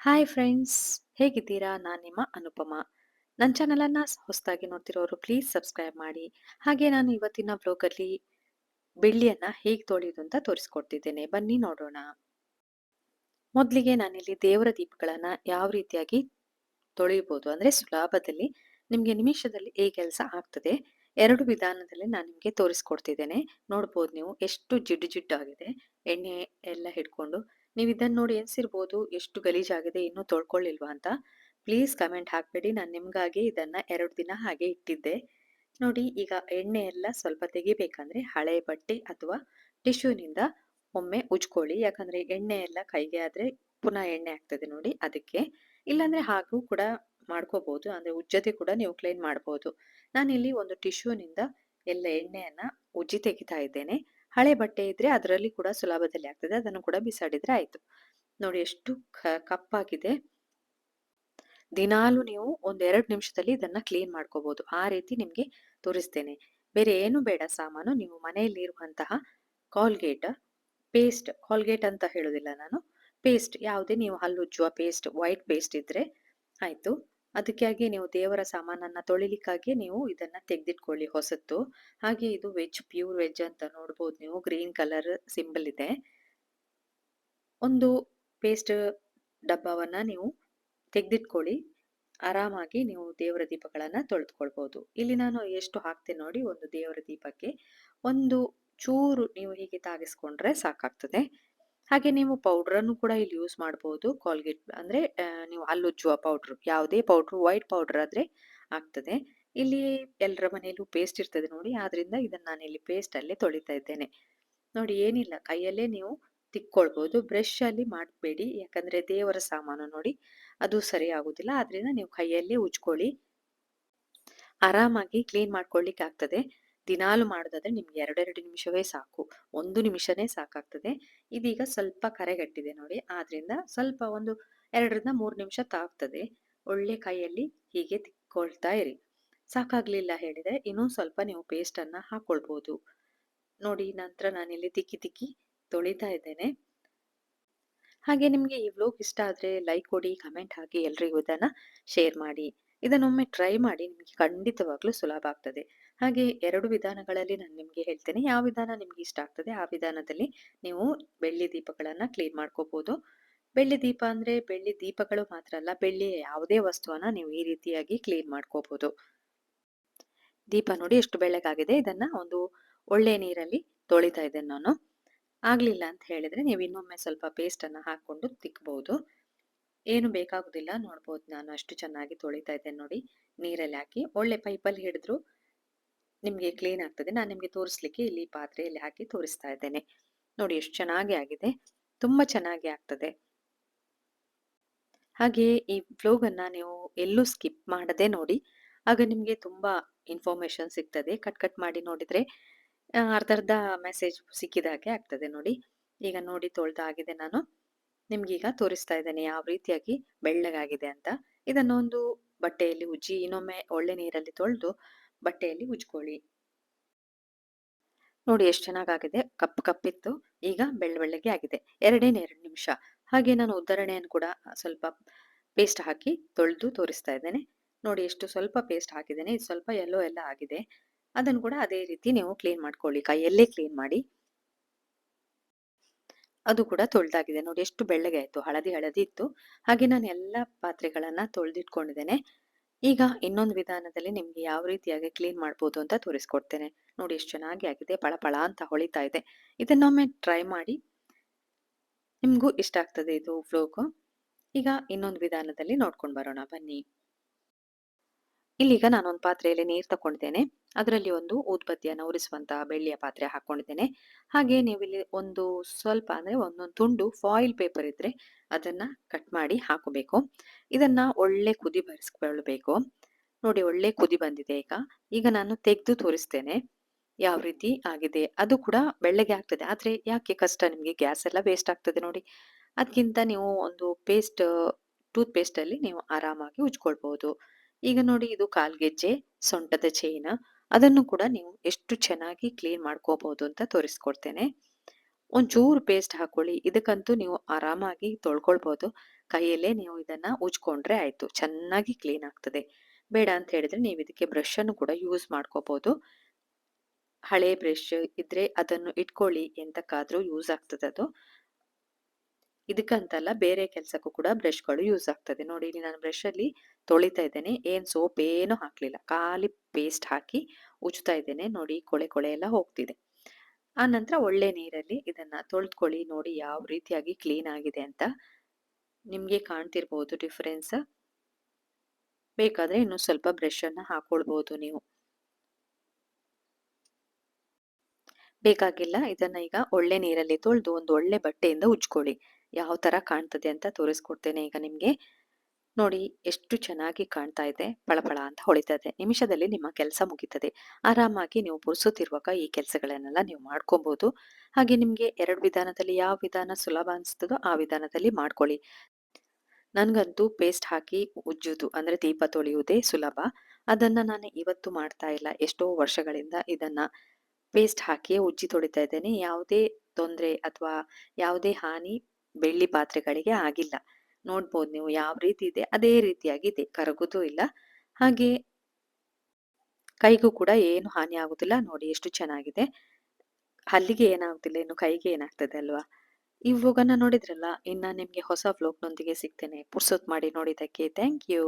Hi friends ಹೇಗಿದ್ದೀರಾ? ನಾನು ನಿಮ್ಮ ಅನುಪಮ. ನನ್ನ ಚಾನಲನ್ನು ಹೊಸದಾಗಿ ನೋಡ್ತಿರೋರು ಪ್ಲೀಸ್ ಸಬ್ಸ್ಕ್ರೈಬ್ ಮಾಡಿ. ಹಾಗೆ ನಾನು ಇವತ್ತಿನ ಬ್ಲೋಗಲ್ಲಿ ಬೆಳ್ಳಿಯನ್ನು ಹೇಗೆ ತೊಳೆಯೋದು ಅಂತ ತೋರಿಸ್ಕೊಡ್ತಿದ್ದೇನೆ. ಬನ್ನಿ ನೋಡೋಣ. ಮೊದಲಿಗೆ ನಾನಿಲ್ಲಿ ದೇವರ ದೀಪಗಳನ್ನ ಯಾವ ರೀತಿಯಾಗಿ ತೊಳೆಯಬಹುದು ಅಂದ್ರೆ ಸುಲಭದಲ್ಲಿ ನಿಮಗೆ ನಿಮಿಷದಲ್ಲಿ ಈ ಕೆಲಸ ಆಗ್ತದೆ ಎರಡು ವಿಧಾನದಲ್ಲಿ ನಾನು ನಿಮಗೆ ತೋರಿಸ್ಕೊಡ್ತಿದ್ದೇನೆ. ನೋಡ್ಬೋದು ನೀವು ಎಷ್ಟು ಜಿಡ್ಡು ಆಗಿದೆ ಎಣ್ಣೆ ಎಲ್ಲ ಹಿಡ್ಕೊಂಡು ನೀವು ಇದನ್ನು ನೋಡಿ ಎನ್ಸಿರ್ಬೋದು ಎಷ್ಟು ಗಲೀಜಾಗಿದೆ ಇನ್ನೂ ತೊಳ್ಕೊಳ್ಳಿಲ್ವಾ ಅಂತ, ಪ್ಲೀಸ್ ಕಮೆಂಟ್ ಹಾಕಬೇಡಿ. ನಾನು ನಿಮಗಾಗಿ ಇದನ್ನು ಎರಡು ದಿನ ಹಾಗೆ ಇಟ್ಟಿದ್ದೆ. ನೋಡಿ, ಈಗ ಎಣ್ಣೆ ಎಲ್ಲ ಸ್ವಲ್ಪ ತೆಗಿಬೇಕಂದ್ರೆ ಹಳೆ ಬಟ್ಟೆ ಅಥವಾ ಟಿಶ್ಯೂನಿಂದ ಒಮ್ಮೆ ಉಜ್ಕೊಳ್ಳಿ. ಯಾಕಂದರೆ ಎಣ್ಣೆ ಎಲ್ಲ ಕೈಗೆ ಆದರೆ ಪುನಃ ಎಣ್ಣೆ ಆಗ್ತದೆ ನೋಡಿ ಅದಕ್ಕೆ. ಇಲ್ಲಾಂದರೆ ಹಾಗೂ ಕೂಡ ಮಾಡ್ಕೋಬಹುದು ಅಂದರೆ ಉಜ್ಜದೆ ಕೂಡ ನೀವು ಕ್ಲೀನ್ ಮಾಡ್ಬೋದು. ನಾನಿಲ್ಲಿ ಒಂದು ಟಿಶ್ಯೂನಿಂದ ಎಲ್ಲ ಎಣ್ಣೆಯನ್ನು ಉಜ್ಜಿ ತೆಗಿತಾ ಇದ್ದೇನೆ. ಹಳೆ ಬಟ್ಟೆ ಇದ್ರೆ ಅದರಲ್ಲಿ ಕೂಡ ಸುಲಭದಲ್ಲಿ ಆಗ್ತದೆ. ಅದನ್ನು ಕೂಡ ಬಿಸಾಡಿದ್ರೆ ಆಯ್ತು. ನೋಡಿ ಎಷ್ಟು ಕಪ್ಪಾಗಿದೆ. ದಿನಾಲು ನೀವು ಒಂದೆರಡು ನಿಮಿಷದಲ್ಲಿ ಇದನ್ನ ಕ್ಲೀನ್ ಮಾಡ್ಕೋಬಹುದು ಆ ರೀತಿ ನಿಮ್ಗೆ ತೋರಿಸ್ತೇನೆ. ಬೇರೆ ಏನು ಬೇಡ ಸಾಮಾನು. ನೀವು ಮನೆಯಲ್ಲಿ ಇರುವಂತಹ ಕಾಲ್ಗೇಟ್ ಪೇಸ್ಟ್ ಕಾಲ್ಗೇಟ್ ಅಂತ ಹೇಳೋದಿಲ್ಲ ನಾನು. ಪೇಸ್ಟ್ ಯಾವುದೇ ನೀವು ಹಲ್ಲುಜ್ಜುವ ಪೇಸ್ಟ್ ವೈಟ್ ಪೇಸ್ಟ್ ಇದ್ರೆ ಆಯ್ತು. ಅದಕ್ಕಾಗಿ ನೀವು ದೇವರ ಸಾಮಾನನ್ನ ತೊಳಿಲಿಕ್ಕಾಗಿ ನೀವು ಇದನ್ನ ತೆಗೆದಿಟ್ಕೊಳ್ಳಿ ಹೊಸತ್ತು. ಹಾಗೆ ಇದು ವೆಜ್, ಪ್ಯೂರ್ ವೆಜ್ ಅಂತ ನೋಡ್ಬೋದು ನೀವು. ಗ್ರೀನ್ ಕಲರ್ ಸಿಂಬಲ್ ಇದೆ. ಒಂದು ಪೇಸ್ಟ್ ಡಬ್ಬವನ್ನ ನೀವು ತೆಗೆದಿಟ್ಕೊಳ್ಳಿ. ಆರಾಮಾಗಿ ನೀವು ದೇವರ ದೀಪಗಳನ್ನ ತೊಳೆದುಕೊಳ್ಬಹುದು ಇಲ್ಲಿ ನಾನು ಎಷ್ಟು ಹಾಕ್ತೇನೆ ನೋಡಿ, ಒಂದು ದೇವರ ದೀಪಕ್ಕೆ ಒಂದು ಚೂರು ನೀವು ಹೀಗೆ ತಾಗಿಸ್ಕೊಂಡ್ರೆ ಸಾಕಾಗ್ತದೆ. ಹಾಗೆ ನೀವು ಪೌಡ್ರನ್ನು ಕೂಡ ಇಲ್ಲಿ ಯೂಸ್ ಮಾಡಬಹುದು ಕಾಲ್ಗೇಟ್ ಅಂದ್ರೆ ನೀವು ಹಲ್ಲುಜ್ಜುವ ಪೌಡ್ರ್, ಯಾವುದೇ ಪೌಡ್ರು, ವೈಟ್ ಪೌಡರ್ ಆದ್ರೆ ಆಗ್ತದೆ. ಇಲ್ಲಿ ಎಲ್ಲರ ಮನೆಯಲ್ಲೂ ಪೇಸ್ಟ್ ಇರ್ತದೆ ನೋಡಿ, ಆದ್ರಿಂದ ಇದನ್ನು ನಾನು ಇಲ್ಲಿ ಪೇಸ್ಟ್ ಅಲ್ಲಿ ತೊಳಿತಾ ಇದ್ದೇನೆ. ನೋಡಿ, ಏನಿಲ್ಲ, ಕೈಯಲ್ಲೇ ನೀವು ತಿಕ್ಕೊಳ್ಬೋದು. ಬ್ರಷ್ ಅಲ್ಲಿ ಮಾಡಬೇಡಿ, ಯಾಕಂದ್ರೆ ದೇವರ ಸಾಮಾನು ನೋಡಿ, ಅದು ಸರಿ ಆಗುದಿಲ್ಲ. ಆದ್ರಿಂದ ನೀವು ಕೈಯಲ್ಲೇ ಉಜ್ಕೊಳ್ಳಿ. ಆರಾಮಾಗಿ ಕ್ಲೀನ್ ಮಾಡ್ಕೊಳ್ಳಿಕ್ಕೆ ಆಗ್ತದೆ ದಿನಾಲು ಮಾಡೋದಾದ್ರೆ ನಿಮ್ಗೆ ಎರಡೆರಡು ನಿಮಿಷವೇ ಸಾಕು. ಒಂದು ನಿಮಿಷನೇ ಸಾಕಾಗ್ತದೆ. ಇದೀಗ ಸ್ವಲ್ಪ ಕರೆಗಟ್ಟಿದೆ ನೋಡಿ. ಆದ್ರಿಂದ ಸ್ವಲ್ಪ ಒಂದು ಎರಡರಿಂದ ಮೂರು ನಿಮಿಷ ತಾಗ್ತದೆ. ಒಳ್ಳೆ ಕೈಯಲ್ಲಿ ಹೀಗೆ ತಿಕ್ಕೊಳ್ತಾ ಇರಿ. ಸಾಕಾಗ್ಲಿಲ್ಲ ಹೇಳಿದ್ರೆ ಇನ್ನೂ ಸ್ವಲ್ಪ ನೀವು ಪೇಸ್ಟ್ ಅನ್ನ ಹಾಕೊಳ್ಬಹುದು ನೋಡಿ, ನಂತರ ನಾನಿಲ್ಲಿ ತಿಕ್ಕಿ ತಿಕ್ಕಿ ತೊಳಿತಾ ಇದ್ದೇನೆ. ಹಾಗೆ ನಿಮಗೆ ಈ ವ್ಲೋಗ್ ಇಷ್ಟ ಆದ್ರೆ ಲೈಕ್ ಕೊಡಿ ಕಮೆಂಟ್ ಹಾಕಿ ಎಲ್ರಿಗೂ ಇದನ್ನ ಶೇರ್ ಮಾಡಿ. ಇದನ್ನೊಮ್ಮೆ ಟ್ರೈ ಮಾಡಿ ನಿಮಗೆ ಖಂಡಿತವಾಗ್ಲೂ ಸುಲಭ ಆಗ್ತದೆ. ಹಾಗೆ ಎರಡು ವಿಧಾನಗಳಲ್ಲಿ ನಾನು ನಿಮಗೆ ಹೇಳ್ತೇನೆ. ಯಾವ ವಿಧಾನ ನಿಮ್ಗೆ ಇಷ್ಟ ಆಗ್ತದೆ ಆ ವಿಧಾನದಲ್ಲಿ ನೀವು ಬೆಳ್ಳಿ ದೀಪಗಳನ್ನ ಕ್ಲೀನ್ ಮಾಡ್ಕೋಬಹುದು ಬೆಳ್ಳಿ ದೀಪ ಅಂದ್ರೆ ಬೆಳ್ಳಿ ದೀಪಗಳು ಮಾತ್ರ ಅಲ್ಲ ಬೆಳ್ಳಿಯ ಯಾವುದೇ ವಸ್ತುವನ್ನ ನೀವು ಈ ರೀತಿಯಾಗಿ ಕ್ಲೀನ್ ಮಾಡ್ಕೋಬಹುದು ದೀಪ ನೋಡಿ ಎಷ್ಟು ಬೆಳ್ಳಗಾಗಿದೆ. ಇದನ್ನ ಒಂದು ಒಳ್ಳೆ ನೀರಲ್ಲಿ ತೊಳಿತಾ ಇದ್ದೇನೆ ನಾನು. ಆಗ್ಲಿಲ್ಲ ಅಂತ ಹೇಳಿದ್ರೆ ನೀವು ಇನ್ನೊಮ್ಮೆ ಸ್ವಲ್ಪ ಪೇಸ್ಟ್ ಅನ್ನ ಹಾಕೊಂಡು ತಿಕ್ಕಬಹುದು ಏನು ಬೇಕಾಗುದಿಲ್ಲ ನೋಡ್ಬೋದು. ನಾನು ಅಷ್ಟು ಚೆನ್ನಾಗಿ ತೊಳಿತಾ ಇದ್ದೇನೆ ನೋಡಿ. ನೀರಲ್ಲಿ ಹಾಕಿ ಒಳ್ಳೆ ಪೈಪಲ್ಲಿ ಹಿಡಿದ್ರು ನಿಮ್ಗೆ ಕ್ಲೀನ್ ಆಗ್ತದೆ. ನಾನು ನಿಮಗೆ ತೋರಿಸ್ಲಿಕ್ಕೆ ಇಲ್ಲಿ ಪಾತ್ರೆಯಲ್ಲಿ ಹಾಕಿ ತೋರಿಸ್ತಾ ಇದ್ದೇನೆ. ನೋಡಿ ಎಷ್ಟು ಚೆನ್ನಾಗಿ ಆಗಿದೆ. ತುಂಬಾ ಚೆನ್ನಾಗಿ ಆಗ್ತದೆ. ಹಾಗೆ ಈ ವ್ಲೋಗ್ ಅನ್ನ ನೀವು ಎಲ್ಲೂ ಸ್ಕಿಪ್ ಮಾಡದೆ ನೋಡಿ. ಆಗ ನಿಮಗೆ ತುಂಬಾ ಇನ್ಫಾರ್ಮೇಶನ್ ಸಿಗ್ತದೆ. ಕಟ್ ಕಟ್ ಮಾಡಿ ನೋಡಿದ್ರೆ ಅರ್ಧ ಅರ್ಧ ಮೆಸೇಜ್ ಸಿಕ್ಕಿದಾಗೆ ಆಗ್ತದೆ ನೋಡಿ. ಈಗ ನೋಡಿ ತೊಳ್ದಾಗಿದೆ ನಾನು. ನಿಮ್ಗೀಗ ತೋರಿಸ್ತಾ ಇದ್ದೇನೆ ಯಾವ ರೀತಿಯಾಗಿ ಬೆಳ್ಳಗಾಗಿದೆ ಅಂತ. ಇದನ್ನೊಂದು ಬಟ್ಟೆಯಲ್ಲಿ ಉಜ್ಜಿ, ಇನ್ನೊಮ್ಮೆ ಒಳ್ಳೆ ನೀರಲ್ಲಿ ತೊಳೆದು ಬಟ್ಟೆಯಲ್ಲಿ ಉಜ್ಕೊಳ್ಳಿ. ನೋಡಿ ಎಷ್ಟು ಚೆನ್ನಾಗಾಗಿದೆ. ಕಪ್ ಕಪ್ಪಿತ್ತು. ಈಗ ಬೆಳ್ಳಬೆಳ್ಳಗೆ ಆಗಿದೆ. ಎರಡೇನೇ ಎರಡು ನಿಮಿಷ. ಹಾಗೆ ನಾನು ಉದ್ದರಣೆಯನ್ನು ಕೂಡ ಸ್ವಲ್ಪ ಪೇಸ್ಟ್ ಹಾಕಿ ತೊಳೆದು ತೋರಿಸ್ತಾ ಇದ್ದೇನೆ. ನೋಡಿ ಎಷ್ಟು ಸ್ವಲ್ಪ ಪೇಸ್ಟ್ ಹಾಕಿದ್ದೇನೆ. ಇದು ಸ್ವಲ್ಪ ಎಲ್ಲೋ ಎಲ್ಲ ಆಗಿದೆ. ಅದನ್ನು ಕೂಡ ಅದೇ ರೀತಿ ನೀವು ಕ್ಲೀನ್ ಮಾಡ್ಕೊಳ್ಳಿ. ಕೈಯಲ್ಲೇ ಕ್ಲೀನ್ ಮಾಡಿ. ಅದು ಕೂಡ ತೊಳೆದಾಗಿದೆ. ನೋಡಿ ಎಷ್ಟು ಬೆಳ್ಳಗೆ ಆಯ್ತು. ಹಳದಿ ಹಳದಿ ಇತ್ತು. ಹಾಗೆ ನಾನು ಎಲ್ಲ ಪಾತ್ರೆಗಳನ್ನು ತೊಳೆದಿಟ್ಕೊಂಡಿದ್ದೇನೆ. ಈಗ ಇನ್ನೊಂದು ವಿಧಾನದಲ್ಲಿ ನಿಮ್ಗೆ ಯಾವ ರೀತಿಯಾಗಿ ಕ್ಲೀನ್ ಮಾಡ್ಬೋದು ಅಂತ ತೋರಿಸ್ಕೊಡ್ತೇನೆ. ನೋಡಿ ಎಷ್ಟು ಚೆನ್ನಾಗಿ ಆಗಿದೆ ಪಳ ಪಳ ಅಂತ ಹೊಳಿತಾ ಇದೆ. ಇದನ್ನೊಮ್ಮೆ ಟ್ರೈ ಮಾಡಿ. ನಿಮ್ಗೂ ಇಷ್ಟ ಆಗ್ತದೆ ಇದು ಫ್ಲೋಗು. ಈಗ ಇನ್ನೊಂದು ವಿಧಾನದಲ್ಲಿ ನೋಡ್ಕೊಂಡು ಬರೋಣ, ಬನ್ನಿ. ಇಲ್ಲಿಗ ನಾನೊಂದು ಪಾತ್ರೆಯಲ್ಲಿ ನೀರು ತಕೊಂಡಿದ್ದೇನೆ ಅದರಲ್ಲಿ ಒಂದು ಊದ್ಬತ್ತಿಯನ್ನು ಉರಿಸುವಂತಹ ಬೆಳ್ಳಿಯ ಪಾತ್ರೆ ಹಾಕೊಂಡಿದ್ದೇನೆ. ಹಾಗೆ ನೀವು ಇಲ್ಲಿ ಒಂದು ಸ್ವಲ್ಪ ಅಂದ್ರೆ ಒಂದೊಂದು ತುಂಡು ಫಾಯಿಲ್ ಪೇಪರ್ ಇದ್ರೆ ಅದನ್ನ ಕಟ್ ಮಾಡಿ ಹಾಕಬೇಕು. ಇದನ್ನ ಒಳ್ಳೆ ಕುದಿ ಬರಿಸ್ಕೊಳ್ಬೇಕು. ನೋಡಿ ಒಳ್ಳೆ ಕುದಿ ಬಂದಿದೆ ಈಗ. ಈಗ ನಾನು ತೆಗೆದು ತೋರಿಸ್ತೇನೆ. ಯಾವ ರೀತಿ ಆಗಿದೆ? ಅದು ಕೂಡ ಬೆಳ್ಳಗೆ ಆಗ್ತದೆ. ಆದ್ರೆ ಯಾಕೆ ಕಷ್ಟ ನಿಮಗೆ? ಗ್ಯಾಸ್ ಎಲ್ಲ ವೇಸ್ಟ್ ಆಗ್ತದೆ ನೋಡಿ. ಅದಕ್ಕಿಂತ ನೀವು ಒಂದು ಪೇಸ್ಟ್ ಟೂತ್ ಪೇಸ್ಟ್ ಅಲ್ಲಿ ನೀವು ಆರಾಮಾಗಿ ಉಜ್ಕೊಳ್ಬಹುದು ಈಗ ನೋಡಿ ಇದು ಕಾಲ್ಗೆಜ್ಜೆ ಸೊಂಟದ ಚೈನ್ ಅದನ್ನು ಕೂಡ ನೀವು ಎಷ್ಟು ಚೆನ್ನಾಗಿ ಕ್ಲೀನ್ ಮಾಡ್ಕೋಬಹುದು ಅಂತ ತೋರಿಸ್ಕೊಡ್ತೇನೆ. ಒಂಚೂರು ಪೇಸ್ಟ್ ಹಾಕೊಳ್ಳಿ, ಇದಕ್ಕಂತೂ ನೀವು ಆರಾಮಾಗಿ ತೊಳ್ಕೊಳ್ಬೋದು. ಕೈಯಲ್ಲೇ ನೀವು ಇದನ್ನ ಉಜ್ಕೊಂಡ್ರೆ ಆಯ್ತು, ಚೆನ್ನಾಗಿ ಕ್ಲೀನ್ ಆಗ್ತದೆ. ಬೇಡ ಅಂತ ಹೇಳಿದ್ರೆ ನೀವು ಇದಕ್ಕೆ ಬ್ರಷ್ ಅನ್ನು ಕೂಡ ಯೂಸ್ ಮಾಡ್ಕೋಬಹುದು ಹಳೆ ಬ್ರಷ್ ಇದ್ರೆ ಅದನ್ನು ಇಟ್ಕೊಳ್ಳಿ ಎಂತಕ್ಕಾದ್ರೂ ಯೂಸ್ ಆಗ್ತದೆ ಅದು. ಇದಕ್ಕಂತಲ್ಲ ಬೇರೆ ಕೆಲಸಕ್ಕೂ ಕೂಡ ಬ್ರಷ್ಗಳು ಯೂಸ್ ಆಗ್ತದೆ. ನೋಡಿ ಇಲ್ಲಿ ನಾನು ಬ್ರಷ್ ಅಲ್ಲಿ ತೊಳಿತಾ ಇದ್ದೇನೆ. ಏನ್ ಸೋಪ್ ಏನು ಹಾಕಲಿಲ್ಲ. ಖಾಲಿ ಪೇಸ್ಟ್ ಹಾಕಿ ಉಜ್ತಾ ಇದ್ದೇನೆ. ನೋಡಿ ಕೊಳೆ ಕೊಳೆ ಎಲ್ಲ ಹೋಗ್ತಿದೆ. ಆ ನಂತರ ಒಳ್ಳೆ ನೀರಲ್ಲಿ ಇದನ್ನ ತೊಳೆದ್ಕೊಳ್ಳಿ. ನೋಡಿ ಯಾವ ರೀತಿಯಾಗಿ ಕ್ಲೀನ್ ಆಗಿದೆ ಅಂತ ನಿಮಗೆ ಕಾಣ್ತಿರ್ಬೋದು ಡಿಫರೆನ್ಸ್. ಬೇಕಾದ್ರೆ ಇನ್ನು ಸ್ವಲ್ಪ ಬ್ರಷ್ ಅನ್ನ ಹಾಕೊಳ್ಬಹುದು ನೀವು. ಬೇಕಾಗಿಲ್ಲ. ಇದನ್ನ ಈಗ ಒಳ್ಳೆ ನೀರಲ್ಲಿ ತೊಳೆದು ಒಂದು ಒಳ್ಳೆ ಬಟ್ಟೆಯಿಂದ ಉಜ್ಕೊಳ್ಳಿ. ಯಾವ ತರ ಕಾಣ್ತದೆ ಅಂತ ತೋರಿಸ್ಕೊಡ್ತೇನೆ ಈಗ ನಿಮ್ಗೆ. ನೋಡಿ ಎಷ್ಟು ಚೆನ್ನಾಗಿ ಕಾಣ್ತಾ ಇದೆ ಪಳಪಳ ಅಂತ ಹೊಳಿತಾ ಇದೆ. ನಿಮಿಷದಲ್ಲಿ ನಿಮ್ಮ ಕೆಲಸ ಮುಗೀತದೆ. ಆರಾಮಾಗಿ ನೀವು ಪುರ್ಸುತ್ತಿರುವಾಗ ಈ ಕೆಲಸಗಳನ್ನೆಲ್ಲ ನೀವು ಮಾಡ್ಕೊಬಹುದು ಹಾಗೆ ನಿಮ್ಗೆ ಎರಡು ವಿಧಾನದಲ್ಲಿ ಯಾವ ವಿಧಾನ ಸುಲಭ ಅನಿಸ್ತದೋ ಆ ವಿಧಾನದಲ್ಲಿ ಮಾಡ್ಕೊಳ್ಳಿ. ನನಗಂತೂ ಪೇಸ್ಟ್ ಹಾಕಿ ಉಜ್ಜುದು ಅಂದ್ರೆ ದೀಪ ತೊಳೆಯುವುದೇ ಸುಲಭ. ಅದನ್ನ ನಾನು ಇವತ್ತು ಮಾಡ್ತಾ ಇಲ್ಲ. ಎಷ್ಟೋ ವರ್ಷಗಳಿಂದ ಇದನ್ನ ಪೇಸ್ಟ್ ಹಾಕಿ ಉಜ್ಜಿ ತೊಳಿತಾ ಇದ್ದೇನೆ. ಯಾವುದೇ ತೊಂದರೆ ಅಥವಾ ಯಾವುದೇ ಹಾನಿ ಬೆಳ್ಳಿ ಪಾತ್ರೆಗಳಿಗೆ ಆಗಿಲ್ಲ. ನೋಡ್ಬೋದು ನೀವು ಯಾವ ರೀತಿ ಇದೆ ಅದೇ ರೀತಿಯಾಗಿದೆ ಕರಗುದೂ ಇಲ್ಲ. ಹಾಗೆ ಕೈಗೂ ಕೂಡ ಏನು ಹಾನಿ ಆಗುದಿಲ್ಲ ನೋಡಿ ಎಷ್ಟು ಚೆನ್ನಾಗಿದೆ. ಹಲ್ಲಿಗೆ ಏನಾಗುದಿಲ್ಲ ಇನ್ನು ಕೈಗೆ ಏನಾಗ್ತದೆ ಅಲ್ವಾ? ಇವಾಗನ ನೋಡಿದ್ರಲ್ಲ ಇನ್ನ ನಿಮ್ಗೆ ಹೊಸ ವ್ಲೋಗ್ನೊಂದಿಗೆ ಸಿಗ್ತೇನೆ ಪುರ್ಸೊತ್ ಮಾಡಿ ನೋಡಿದ್ದಕ್ಕೆ. Thank you